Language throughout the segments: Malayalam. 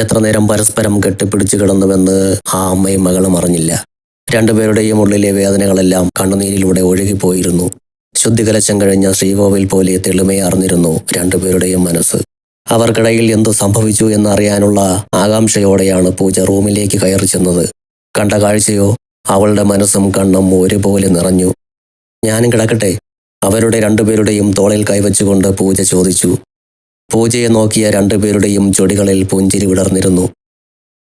എത്ര നേരം പരസ്പരം കെട്ടിപ്പിടിച്ചു കിടന്നുവെന്ന് ആ അമ്മയും മകളും അറിഞ്ഞില്ല. രണ്ടുപേരുടെയും ഉള്ളിലെ വേദനകളെല്ലാം കണ്ണുനീരിലൂടെ ഒഴുകിപ്പോയിരുന്നു. ശുദ്ധികലശം കഴിഞ്ഞ ശ്രീകോവിൽ പോലെ തെളിമയെ അറിഞ്ഞിരുന്നു രണ്ടുപേരുടെയും മനസ്സ്. അവർക്കിടയിൽ എന്തു സംഭവിച്ചു എന്നറിയാനുള്ള ആകാംക്ഷയോടെയാണ് പൂജ റൂമിലേക്ക് കയറി ചെന്നത്. കണ്ട കാഴ്ചയോ? അവളുടെ മനസ്സും കണ്ണും ഒരുപോലെ നിറഞ്ഞു. ഞാനും കിടക്കട്ടെ. അവരുടെ രണ്ടുപേരുടെയും തോളിൽ കൈവച്ചുകൊണ്ട് പൂജ ചോദിച്ചു. പൂജയെ നോക്കിയ രണ്ടുപേരുടെയും ചൊടികളിൽ പുഞ്ചിരി വിടർന്നിരുന്നു.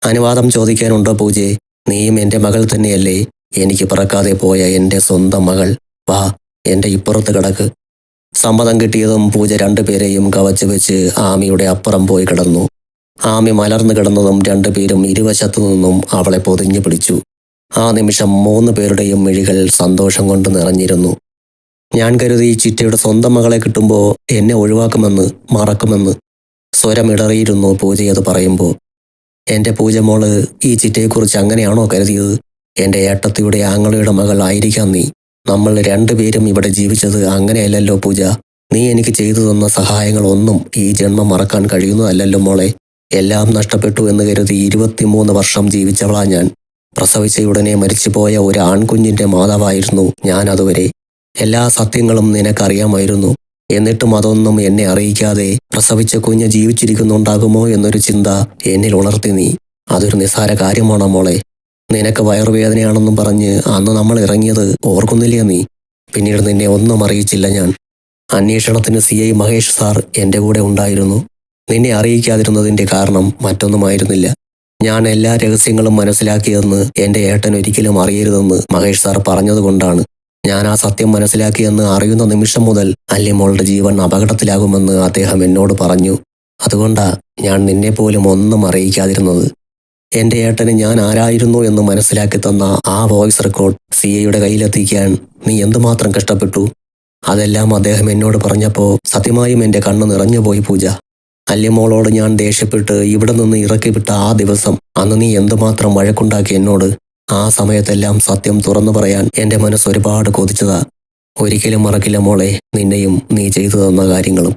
അനുവാദം ചോദിക്കാനുണ്ടോ പൂജയെ നീയും എന്റെ മകൾ തന്നെയല്ലേ? എനിക്ക് പിറക്കാതെ പോയ എന്റെ സ്വന്തം മകൾ. വാ എന്റെ ഇപ്പുറത്ത് കിടക്ക്. സമ്മതം കിട്ടിയതും പൂജ രണ്ടുപേരെയും കവച്ചു വെച്ച് ആമിയുടെ അപ്പുറം പോയി കിടന്നു. ആമി മലർന്നു കിടന്നതും രണ്ടുപേരും ഇരുവശത്തു നിന്നും അവളെ പൊതിഞ്ഞു പിടിച്ചു. ആ നിമിഷം മൂന്ന് പേരുടെയും മിഴികൾ സന്തോഷം കൊണ്ട് നിറഞ്ഞിരുന്നു. ഞാൻ കരുതി ചിറ്റയുടെ സ്വന്തം മകളെ കിട്ടുമ്പോൾ എന്നെ ഒഴിവാക്കുമെന്ന് മറക്കുമെന്ന് സ്വരമിടറിയിരുന്നു പൂജയത് പറയുമ്പോൾ എന്റെ പൂജമോൾ ഈ ചിറ്റയെക്കുറിച്ച് അങ്ങനെയാണോ കരുതിയത്? എന്റെ ഏട്ടത്തിയുടെ ആങ്ങളയുടെ മകൾ ആയിരിക്കാം നീ. നമ്മൾ രണ്ടുപേരും ഇവിടെ ജീവിച്ചത് അങ്ങനെയല്ലല്ലോ പൂജ. നീ എനിക്ക് ചെയ്തു തന്ന സഹായങ്ങളൊന്നും ഈ ജന്മം മറക്കാൻ കഴിയുന്നതല്ലല്ലോ മോളെ. എല്ലാം നഷ്ടപ്പെട്ടു എന്ന് കരുതി ഇരുപത്തിമൂന്ന് വർഷം ജീവിച്ചവളാ ഞാൻ. പ്രസവിച്ച പ്രസവിച്ചയുടനെ മരിച്ചുപോയ ഒരു ആൺകുഞ്ഞിന്റെ മാതാവായിരുന്നു ഞാൻ അതുവരെ. എല്ലാ സത്യങ്ങളും നിനക്കറിയാമായിരുന്നു. എന്നിട്ടും അതൊന്നും എന്നെ അറിയിക്കാതെ പ്രസവിച്ച കുഞ്ഞ് ജീവിച്ചിരിക്കുന്നുണ്ടാകുമോ എന്നൊരു ചിന്ത എന്നിൽ ഉണർത്തി നീ. അതൊരു നിസ്സാര കാര്യമാണോ മോളെ? നിനക്ക് വയറുവേദനയാണെന്നും പറഞ്ഞ് അന്ന് നമ്മൾ ഇറങ്ങിയത് ഓർക്കുന്നില്ലേ നീ? പിന്നീട് നിന്നെ ഒന്നും അറിയിച്ചില്ല ഞാൻ. അന്വേഷണത്തിന് സി ഐ മഹേഷ് സാർ എന്റെ കൂടെ ഉണ്ടായിരുന്നു. നിന്നെ അറിയിക്കാതിരുന്നതിന്റെ കാരണം മറ്റൊന്നുമായിരുന്നില്ല. ഞാൻ എല്ലാ രഹസ്യങ്ങളും മനസ്സിലാക്കിയതെന്ന് എന്റെ ഏട്ടൻ ഒരിക്കലും അറിയരുതെന്ന് മഹേഷ് സാർ പറഞ്ഞതുകൊണ്ടാണ്. ഞാൻ ആ സത്യം മനസ്സിലാക്കിയെന്ന് അറിയുന്ന നിമിഷം മുതൽ അല്ലിമോളുടെ ജീവൻ അപകടത്തിലാകുമെന്ന് അദ്ദേഹം എന്നോട് പറഞ്ഞു. അതുകൊണ്ടാ ഞാൻ നിന്നെ പോലും ഒന്നും അറിയിക്കാതിരുന്നത്. എന്റെ ഏട്ടന് ഞാൻ ആരായിരുന്നു എന്ന് മനസ്സിലാക്കി തന്ന ആ വോയിസ് റെക്കോർഡ് സി എയുടെ കയ്യിലെത്തിക്കാൻ നീ എന്തുമാത്രം കഷ്ടപ്പെട്ടു? അതെല്ലാം അദ്ദേഹം എന്നോട് പറഞ്ഞപ്പോൾ സത്യമായും എന്റെ കണ്ണ് നിറഞ്ഞുപോയി പൂജ. അല്യമോളോട് ഞാൻ ദേഷ്യപ്പെട്ട് ഇവിടെ നിന്ന് ഇറക്കിവിട്ട ആ ദിവസം അന്ന് നീ എന്തുമാത്രം വഴക്കുണ്ടാക്കി എന്നോട് ആ സമയത്തെല്ലാം സത്യം തുറന്നു പറയാൻ എന്റെ മനസ്സ് ഒരുപാട് കൊതിച്ചതാ. ഒരിക്കലും മറക്കില്ല മോളെ നിന്നെയും നീ ചെയ്തു തന്ന കാര്യങ്ങളും.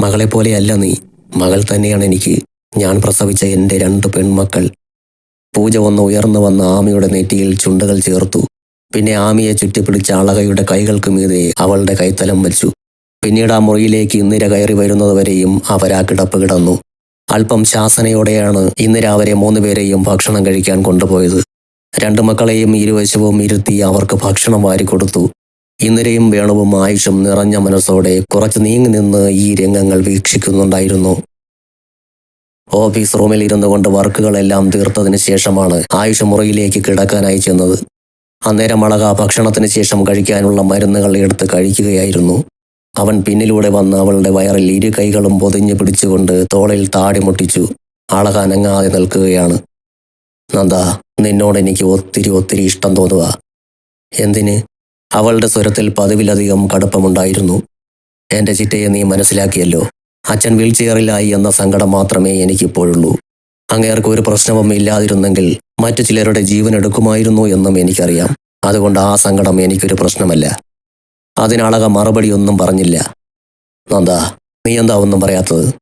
മകളെപ്പോലെയല്ല നീ. മകൾ തന്നെയാണ് എനിക്ക്. ഞാൻ പ്രസവിച്ച എന്റെ രണ്ട് പെൺമക്കൾ. പൂജ വന്ന് ഉയർന്നു വന്ന ആമിയുടെ നെറ്റിയിൽ ചുണ്ടുകൾ ചേർത്തു. പിന്നെ ആമിയെ ചുറ്റിപ്പിടിച്ച അളകയുടെ കൈകൾക്ക് മീതെ അവളുടെ കൈത്തലം വെച്ചു. പിന്നീട് ആ മുറിയിലേക്ക് ഇന്ദിര കയറി വരുന്നതുവരെയും അവരാ കിടപ്പ് കിടന്നു. അല്പം ശാസനയോടെയാണ് ഇന്ദിര അവരെ മൂന്നുപേരെയും ഭക്ഷണം കഴിക്കാൻ കൊണ്ടുപോയത്. രണ്ടു മക്കളെയും ഇരുവശവും ഇരുത്തി അവർക്ക് ഭക്ഷണം വാരി കൊടുത്തു. ഇന്ദിരയും വേണവും ആയുഷും നിറഞ്ഞ മനസ്സോടെ കുറച്ച് നീങ്ങി നിന്ന് ഈ രംഗങ്ങൾ വീക്ഷിക്കുന്നുണ്ടായിരുന്നു. ഓഫീസ് റൂമിൽ ഇരുന്നു കൊണ്ട് വർക്കുകളെല്ലാം തീർത്തതിന് ശേഷമാണ് ആയുഷ മുറിയിലേക്ക് കിടക്കാനായി ചെന്നത്. അന്നേരം അളക ഭക്ഷണത്തിന് ശേഷം കഴിക്കാനുള്ള മരുന്നുകൾ എടുത്ത് കഴിക്കുകയായിരുന്നു. അവൻ പിന്നിലൂടെ വന്ന് അവളുടെ വയറിൽ ഇരു കൈകളും പൊതിഞ്ഞു പിടിച്ചുകൊണ്ട് തോളിൽ താടി മുട്ടിച്ചു. അളക അനങ്ങാതെ നിൽക്കുകയാണ്. നന്ദ നിന്നോട് എനിക്ക് ഒത്തിരി ഒത്തിരി ഇഷ്ടം തോന്നുക. എന്തിന്? അവളുടെ സ്വരത്തിൽ പതിവിലധികം കടുപ്പമുണ്ടായിരുന്നു. എന്റെ ചിറ്റയെ നീ മനസ്സിലാക്കിയല്ലോ. അച്ഛൻ വീൽ ചെയറിലായി എന്ന സങ്കടം മാത്രമേ എനിക്കിപ്പോഴുള്ളൂ. അങ്ങേർക്ക് ഒരു പ്രശ്നവും ഇല്ലാതിരുന്നെങ്കിൽ മറ്റു ചിലരുടെ ജീവൻ എടുക്കുമായിരുന്നു എന്നും എനിക്കറിയാം. അതുകൊണ്ട് ആ സങ്കടം എനിക്കൊരു പ്രശ്നമല്ല. അതിനളക മറുപടിയൊന്നും പറഞ്ഞില്ല. നന്ദ നീ എന്താ ഒന്നും പറയാത്തത്?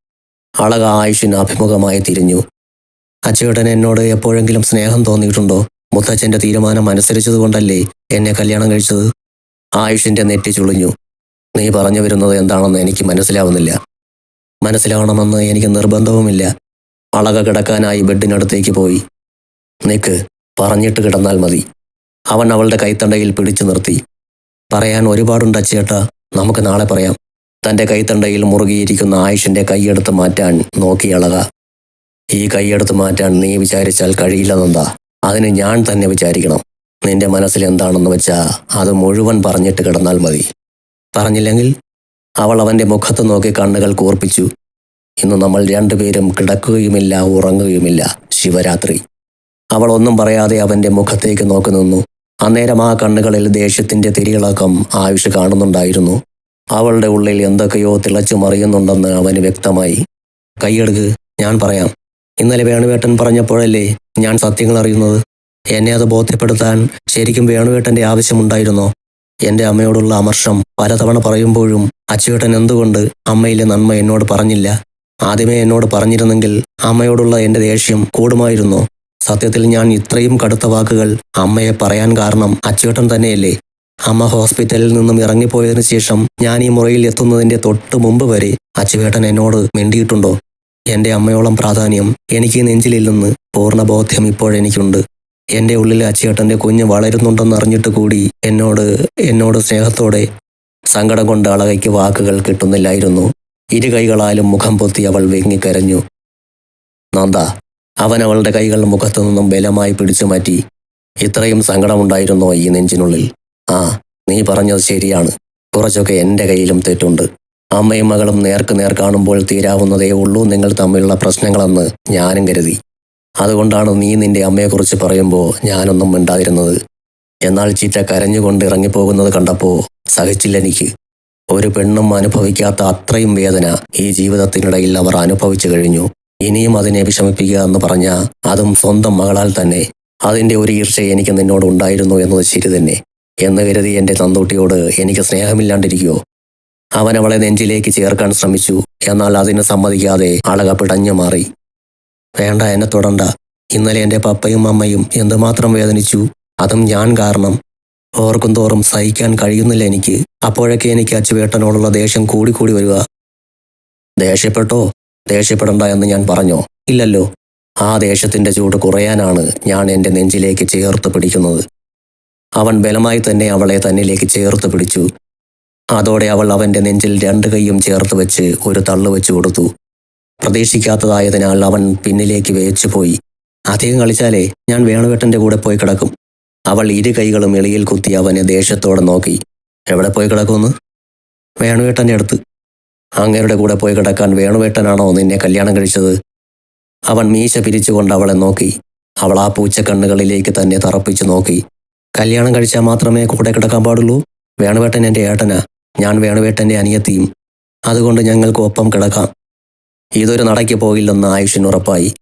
അളക ആയുഷിന് അഭിമുഖമായി തിരിഞ്ഞു. അച്ചേട്ടൻ എന്നോട് എപ്പോഴെങ്കിലും സ്നേഹം തോന്നിയിട്ടുണ്ടോ? മുത്തച്ഛന്റെ തീരുമാനം അനുസരിച്ചതുകൊണ്ടല്ലേ എന്നെ കല്യാണം കഴിച്ചത്? ആയുഷിന്റെ നെറ്റി ചുളിഞ്ഞു. നീ പറഞ്ഞു വരുന്നത് എന്താണെന്ന് എനിക്ക് മനസ്സിലാവുന്നില്ല. മനസ്സിലാവണമെന്ന് എനിക്ക് നിർബന്ധവുമില്ല. അളക കിടക്കാനായി ബെഡിനടുത്തേക്ക് പോയി. നിക്ക് പറഞ്ഞിട്ട് കിടന്നാൽ മതി. അവൻ അവളുടെ കൈത്തണ്ടയിൽ പിടിച്ചു നിർത്തി. പറയാൻ ഒരുപാടുണ്ട് അച്ചേട്ട നമുക്ക് നാളെ പറയാം. തന്റെ കൈത്തണ്ടയിൽ മുറുകിയിരിക്കുന്ന ആയുഷിന്റെ കൈയെടുത്ത് മാറ്റാൻ നോക്കി അളക. ഈ കൈയെടുത്ത് മാറ്റാൻ നീ വിചാരിച്ചാൽ കഴിയില്ല നന്ദാ അതിന് ഞാൻ തന്നെ വിചാരിക്കണം. നിന്റെ മനസ്സിൽ എന്താണെന്ന് വെച്ചാ അത് മുഴുവൻ പറഞ്ഞിട്ട് കിടന്നാൽ മതി. പറഞ്ഞില്ലെങ്കിൽ അവൾ അവന്റെ മുഖത്ത് നോക്കി കണ്ണുകൾ കൂർപ്പിച്ചു. ഇന്ന് നമ്മൾ രണ്ടുപേരും കിടക്കുകയുമില്ല ഉറങ്ങുകയുമില്ല. ശിവരാത്രി. അവൾ ഒന്നും പറയാതെ അവന്റെ മുഖത്തേക്ക് നോക്കി നിന്നു. അന്നേരം ആ കണ്ണുകളിൽ ദേഷ്യത്തിന്റെ തിരികളക്കം ആയുഷ് കാണുന്നുണ്ടായിരുന്നു. അവളുടെ ഉള്ളിൽ എന്തൊക്കെയോ തിളച്ചു മറിയുന്നുണ്ടെന്ന് അവന് വ്യക്തമായി. കൈയെടുക്ക് ഞാൻ പറയാം. ഇന്നലെ വേണുവേട്ടൻ പറഞ്ഞപ്പോഴല്ലേ ഞാൻ സത്യങ്ങൾ അറിയുന്നത്? എന്നെ അത് ബോധ്യപ്പെടുത്താൻ ശരിക്കും വേണുവേട്ടന്റെ ആവശ്യമുണ്ടായിരുന്നോ? എന്റെ അമ്മയോടുള്ള അമർഷം പലതവണ പറയുമ്പോഴും അച്ചുവേട്ടൻ എന്തുകൊണ്ട് അമ്മയിലെ നന്മ എന്നോട് പറഞ്ഞില്ല? ആദ്യമേ എന്നോട് പറഞ്ഞിരുന്നെങ്കിൽ അമ്മയോടുള്ള എന്റെ ദേഷ്യം കൂടുമായിരുന്നു? സത്യത്തിൽ ഞാൻ ഇത്രയും കടുത്ത വാക്കുകൾ അമ്മയെ പറയാൻ കാരണം അച്ചുവേട്ടൻ തന്നെയല്ലേ? അമ്മ ഹോസ്പിറ്റലിൽ നിന്നും ഇറങ്ങിപ്പോയതിനു ശേഷം ഞാൻ ഈ മുറിയിൽ എത്തുന്നതിന്റെ തൊട്ട് മുമ്പ് വരെ അച്ചുവേട്ടൻ എന്നോട് മിണ്ടിയിട്ടുണ്ടോ? എന്റെ അമ്മയോളം പ്രാധാന്യം എനിക്ക് നെഞ്ചിലില്ലെന്ന് പൂർണ ബോധ്യം ഇപ്പോഴെനിക്കുണ്ട് എന്റെ ഉള്ളിൽ അച്ചേട്ടന്റെ കുഞ്ഞ് വളരുന്നുണ്ടെന്ന് അറിഞ്ഞിട്ട് കൂടി എന്നോട് എന്നോട് സ്നേഹത്തോടെ സങ്കടം കൊണ്ട് അളകയ്ക്ക് വാക്കുകൾ കിട്ടുന്നില്ലായിരുന്നു. ഇരു കൈകളാലും മുഖം പൊത്തി അവൾ വെങ്ങിക്കരഞ്ഞു. നന്ദ അവൻ അവളുടെ കൈകൾ മുഖത്തു നിന്നും ബലമായി പിടിച്ചു മാറ്റി. ഇത്രയും സങ്കടമുണ്ടായിരുന്നോ ഈ നെഞ്ചിനുള്ളിൽ? ആ നീ പറഞ്ഞത് ശരിയാണ്. കുറച്ചൊക്കെ എന്റെ കയ്യിലും തെറ്റുണ്ട്. അമ്മയും മകളും നേർക്ക് നേർ കാണുമ്പോൾ തീരാവുന്നതേ ഉള്ളൂ നിങ്ങൾ തമ്മിലുള്ള പ്രശ്നങ്ങളെന്ന് ഞാനും കരുതി. അതുകൊണ്ടാണ് നീ നിന്റെ അമ്മയെക്കുറിച്ച് പറയുമ്പോൾ ഞാനൊന്നും മിണ്ടാതിരുന്നത്. എന്നാൽ ചീറ്റ കരഞ്ഞുകൊണ്ട് ഇറങ്ങിപ്പോകുന്നത് കണ്ടപ്പോൾ സഹിച്ചില്ല എനിക്ക്. ഒരു പെണ്ണും അനുഭവിക്കാത്ത അത്രയും വേദന ഈ ജീവിതത്തിനിടയിൽ അവർ അനുഭവിച്ചു കഴിഞ്ഞു. ഇനിയും അതിനെ വിഷമിപ്പിക്കുക എന്ന് പറഞ്ഞ അതും സ്വന്തം മകളാൽ തന്നെ. അതിന്റെ ഒരു ഈർച്ച എനിക്ക് നിന്നോട് ഉണ്ടായിരുന്നു എന്നത് ശരി തന്നെ. എന്ന് കരുതി എന്റെ തന്തൂട്ടിയോട് എനിക്ക് സ്നേഹമില്ലാണ്ടിരിക്കുവോ? അവൻ അവളെ നെഞ്ചിലേക്ക് ചേർക്കാൻ ശ്രമിച്ചു. എന്നാൽ അതിന് സമ്മതിക്കാതെ അളക പിടഞ്ഞു മാറി. വേണ്ട എന്നെ തുടണ്ട. ഇന്നലെ എന്റെ പപ്പയും അമ്മയും എന്തുമാത്രം വേദനിച്ചു? അതും ഞാൻ കാരണം. ഓർക്കും തോറും സഹിക്കാൻ കഴിയുന്നില്ല എനിക്ക്. അപ്പോഴൊക്കെ എനിക്ക് അച്ചുവേട്ടനോടുള്ള ദേഷ്യം കൂടിക്കൂടി വരിക. ദേഷ്യപ്പെട്ടോ? ദേഷ്യപ്പെടണ്ട എന്ന് ഞാൻ പറഞ്ഞോ? ഇല്ലല്ലോ. ആ ദേഷ്യത്തിന്റെ ചൂട് കുറയാനാണ് ഞാൻ എന്റെ നെഞ്ചിലേക്ക് ചേർത്ത് പിടിക്കുന്നത്. അവൻ ബലമായി തന്നെ അവളെ തന്നിലേക്ക് ചേർത്ത് പിടിച്ചു. അതോടെ അവൾ അവന്റെ നെഞ്ചിൽ രണ്ട് കൈയും ചേർത്ത് വെച്ച് ഒരു തള്ളു വെച്ചു കൊടുത്തു. പ്രതീക്ഷിക്കാത്തതായതിനാൽ അവൻ പിന്നിലേക്ക് വേച്ചു പോയി. അധികം കളിച്ചാലേ ഞാൻ വേണുവേട്ടന്റെ കൂടെ പോയി കിടക്കും. അവൾ ഇരു കൈകളും എളിയിൽ കുത്തി അവനെ ദേഷ്യത്തോടെ നോക്കി. എവിടെ പോയി കിടക്കുമെന്ന്? വേണുവേട്ടന്റെ അടുത്ത്. അങ്ങേരുടെ കൂടെ പോയി കിടക്കാൻ വേണുവേട്ടനാണോ നിന്നെ കല്യാണം കഴിച്ചത്? അവൻ മീശ പിരിച്ചുകൊണ്ട് അവളെ നോക്കി. അവൾ ആ പൂച്ചക്കണ്ണുകളിലേക്ക് തന്നെ തറപ്പിച്ചു നോക്കി. കല്യാണം കഴിച്ചാൽ മാത്രമേ കൂടെ കിടക്കാൻ പാടുള്ളൂ? വേണുവേട്ടൻ എന്റെ ഏട്ടനാ. ഞാൻ വേണുവേട്ടന്റെ അനിയത്തിയും അതുകൊണ്ട് ഞങ്ങൾക്ക് ഒപ്പം കിടക്കാം. ഇതൊരു നടയ്ക്ക് പോകില്ലെന്ന് ആയുഷിന് ഉറപ്പായി.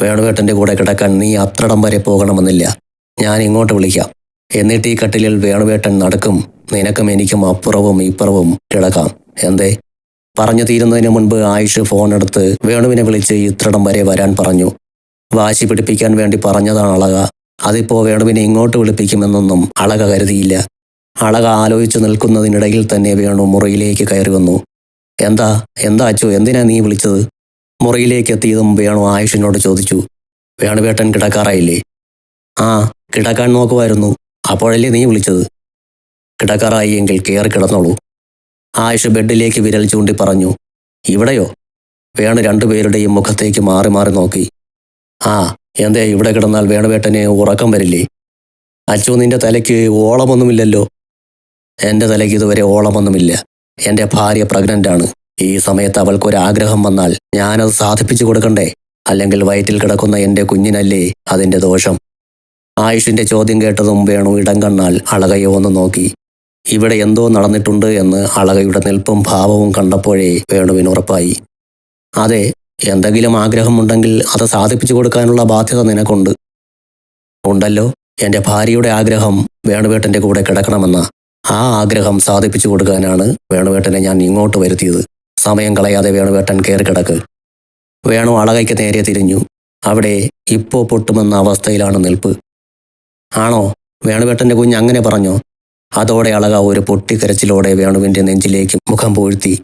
വേണുവേട്ടന്റെ കൂടെ കിടക്കാൻ നീ അത്രടം വരെ പോകണമെന്നില്ല. ഞാൻ ഇങ്ങോട്ട് വിളിക്കാം. എന്നിട്ട് ഈ കട്ടിലിൽ വേണുവേട്ടൻ നടക്കും. നിനക്കും എനിക്കും അപ്പുറവും ഇപ്പുറവും കിടക്കാം. എന്തേ? പറഞ്ഞു തീരുന്നതിന് മുൻപ് ആയുഷ് ഫോൺ എടുത്ത് വേണുവിനെ വിളിച്ച് ഇത്രടം വരെ വരാൻ പറഞ്ഞു. വാശി പിടിപ്പിക്കാൻ വേണ്ടി പറഞ്ഞതാണ് അളക. അതിപ്പോ വേണുവിനെ ഇങ്ങോട്ട് വിളിപ്പിക്കുമെന്നൊന്നും അളക കരുതിയില്ല. അളക ആലോചിച്ചു നിൽക്കുന്നതിനിടയിൽ തന്നെ വേണു മുറിയിലേക്ക് കയറി വന്നു. എന്താ? എന്താ അച്ചു? എന്തിനാ നീ വിളിച്ചത്? മുറിയിലേക്ക് എത്തിയതും വേണു ആയുഷിനോട് ചോദിച്ചു. വേണുവേട്ടൻ കിടക്കാറായില്ലേ? ആ കിടക്കാൻ നോക്കുമായിരുന്നു അപ്പോഴല്ലേ നീ വിളിച്ചത്? കിടക്കാറായി എങ്കിൽ കയറി കിടന്നോളൂ. ആയുഷ് ബെഡിലേക്ക് വിരൽ ചൂണ്ടി പറഞ്ഞു. ഇവിടെയോ? വേണു രണ്ടുപേരുടെയും മുഖത്തേക്ക് മാറി മാറി നോക്കി. ആ എന്തേ ഇവിടെ കിടന്നാൽ വേണുവേട്ടനെ ഉറക്കം വരില്ലേ? അച്ചു നിന്റെ തലയ്ക്ക് ഓളമൊന്നുമില്ലല്ലോ. എന്റെ തലയ്ക്ക് ഇതുവരെ ഓളമൊന്നുമില്ല. എന്റെ ഭാര്യ പ്രഗ്നന്റ് ആണ്. ഈ സമയത്ത് അവൾക്കൊരാഗ്രഹം വന്നാൽ ഞാനത് സാധിപ്പിച്ചു കൊടുക്കണ്ടേ? അല്ലെങ്കിൽ വയറ്റിൽ കിടക്കുന്ന എന്റെ കുഞ്ഞിനല്ലേ അതിന്റെ ദോഷം? ആയുഷിന്റെ ചോദ്യം കേട്ടതും വേണു ഇടം കണ്ണാൽ അളകയെ ഒന്ന് നോക്കി. ഇവിടെ എന്തോ നടന്നിട്ടുണ്ട് എന്ന് അളകയുടെ നിൽപ്പും ഭാവവും കണ്ടപ്പോഴേ വേണുവിന് ഉറപ്പായി. അതെ എന്തെങ്കിലും ആഗ്രഹമുണ്ടെങ്കിൽ അത് സാധിപ്പിച്ചു കൊടുക്കാനുള്ള ബാധ്യത നിനക്കുണ്ട്. ഉണ്ടല്ലോ എന്റെ ഭാര്യയുടെ ആഗ്രഹം വേണുവേട്ടന്റെ കൂടെ കിടക്കണമെന്ന. ആ ആഗ്രഹം സാധിപ്പിച്ചു കൊടുക്കാനാണ് വേണുവേട്ടനെ ഞാൻ ഇങ്ങോട്ട് വരുത്തിയത്. സമയം കളയാതെ വേണുവേട്ടൻ കയറി കിടക്ക്. വേണു അളകയ്ക്ക് നേരെ തിരിഞ്ഞു. അവിടെ ഇപ്പോ പൊട്ടുമെന്ന അവസ്ഥയിലാണ് നിൽപ്പ്. ആണോ? വേണുവേട്ടന്റെ കുഞ്ഞ് അങ്ങനെ പറഞ്ഞു? അതോടെ അളക ഒരു പൊട്ടിക്കരച്ചിലോടെ വേണുവിന്റെ നെഞ്ചിലേക്ക് മുഖം പൂഴ്ത്തി.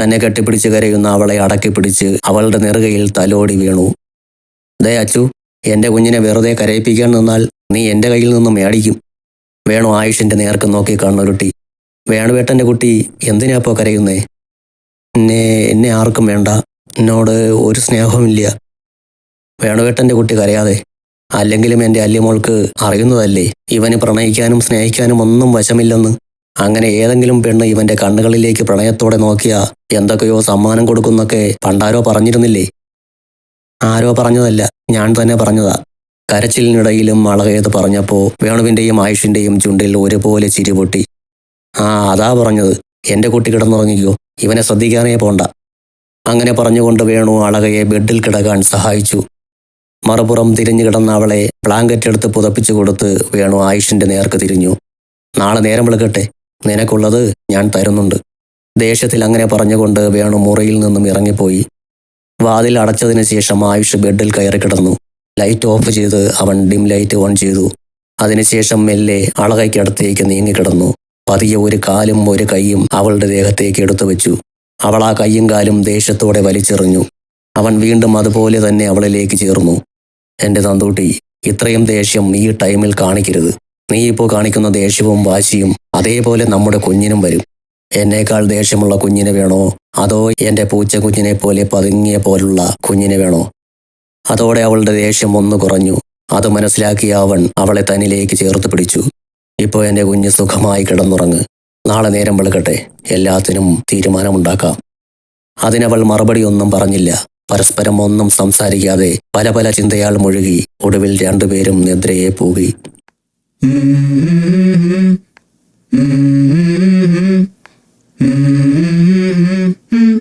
തന്നെ കെട്ടിപ്പിടിച്ച് കരയുന്ന അവളെ അടക്കി പിടിച്ച് അവളുടെ നെറുകയിൽ തലോടി വീണു. ദേ അച്ചു എന്റെ കുഞ്ഞിനെ വെറുതെ കരയിപ്പിക്കാൻ നിന്നാൽ നീ എന്റെ കയ്യിൽ നിന്നും മേടിക്കും. വേണു ആയുഷിന്റെ നേർക്ക് നോക്കി കണ്ണുരുട്ടി വേണുവേട്ടന്റെ കുട്ടി. എന്തിനാപ്പോ കരയുന്നേ? എന്നെ എന്നെ ആർക്കും വേണ്ട. എന്നോട് ഒരു സ്നേഹവുമില്ല വേണുവേട്ടന്റെ കുട്ടി കരയാതെ. അല്ലെങ്കിലും എന്റെ അല്യമോൾക്ക് അറിയുന്നതല്ലേ? ഇവന് പ്രണയിക്കാനും സ്നേഹിക്കാനും ഒന്നും വശമില്ലെന്ന്. അങ്ങനെ ഏതെങ്കിലും പെണ്ണ് ഇവന്റെ കണ്ണുകളിലേക്ക് പ്രണയത്തോടെ നോക്കിയ എന്തൊക്കെയോ സമ്മാനം കൊടുക്കുന്നൊക്കെ പണ്ടാരോ പറഞ്ഞിരുന്നില്ലേ? ആരോ പറഞ്ഞതല്ല ഞാൻ തന്നെ പറഞ്ഞതാ. കരച്ചിലിനിടയിലും അളകയത് പറഞ്ഞപ്പോ വേണുവിന്റെയും ആയുഷിന്റെയും ചുണ്ടിൽ ഒരുപോലെ ചിരിപൊട്ടി ആ അതാ പറഞ്ഞത്. എന്റെ കുട്ടി കിടന്നുറങ്ങിക്കോ. ഇവനെ ശ്രദ്ധിക്കാനേ പോണ്ട. അങ്ങനെ പറഞ്ഞുകൊണ്ട് വേണു അളകയെ ബെഡിൽ കിടക്കാൻ സഹായിച്ചു. മറുപുറം തിരിഞ്ഞു കിടന്ന അവളെ ബ്ലാങ്കറ്റ് എടുത്ത് പുതപ്പിച്ചു കൊടുത്ത് വേണു ആയുഷിന്റെ നേർക്ക് തിരിഞ്ഞു. നാളെ നേരം വിളിക്കട്ടെ. നിനക്കുള്ളത് ഞാൻ തരുന്നുണ്ട്. ദേഷ്യത്തിൽ അങ്ങനെ പറഞ്ഞുകൊണ്ട് വേണു മുറിയിൽ നിന്നും ഇറങ്ങിപ്പോയി. വാതിൽ അടച്ചതിന് ശേഷം ആയുഷ് ബെഡിൽ കയറി കിടന്നു. ലൈറ്റ് ഓഫ് ചെയ്ത് അവൻ ഡിം ലൈറ്റ് ഓൺ ചെയ്തു. അതിനുശേഷം മെല്ലെ അളകയ്ക്കടുത്തേക്ക് നീങ്ങിക്കിടന്നു. പതിയെ ഒരു കാലും ഒരു കൈയും അവളുടെ ദേഹത്തേക്ക് എടുത്തു വെച്ചു. അവൾ ആ കൈയും കാലും ദേഷ്യത്തോടെ വലിച്ചെറിഞ്ഞു. അവൻ വീണ്ടും അതുപോലെ തന്നെ അവളിലേക്ക് ചേർന്നു. എന്റെ തന്തൂട്ടി ഇത്രയും ദേഷ്യം ഈ ടൈമിൽ കാണിക്കരുത്. നീ ഇപ്പോൾ കാണിക്കുന്ന ദേഷ്യവും വാശിയും അതേപോലെ നമ്മുടെ കുഞ്ഞിനും വരും. എന്നേക്കാൾ ദേഷ്യമുള്ള കുഞ്ഞിനെ വേണോ? അതോ എന്റെ പൂച്ച കുഞ്ഞിനെ പോലെ പതുങ്ങിയ പോലുള്ള കുഞ്ഞിനെ വേണോ? അതോടെ അവളുടെ ദേഷ്യം ഒന്ന് കുറഞ്ഞു. അത് മനസ്സിലാക്കിയ അവൻ അവളെ തന്നിലേക്ക് ചേർത്ത് പിടിച്ചു. ഇപ്പോൾ എന്റെ കുഞ്ഞ് സുഖമായി കിടന്നുറങ്ങ്. നാളെ നേരം വെളുക്കട്ടെ. എല്ലാത്തിനും തീരുമാനമുണ്ടാക്കാം. അതിനവൾ മറുപടി ഒന്നും പറഞ്ഞില്ല. പരസ്പരം ഒന്നും സംസാരിക്കാതെ പല പല ചിന്തയാൽ മുഴുകി ഒടുവിൽ രണ്ടുപേരും നിദ്രയെ പൂകി.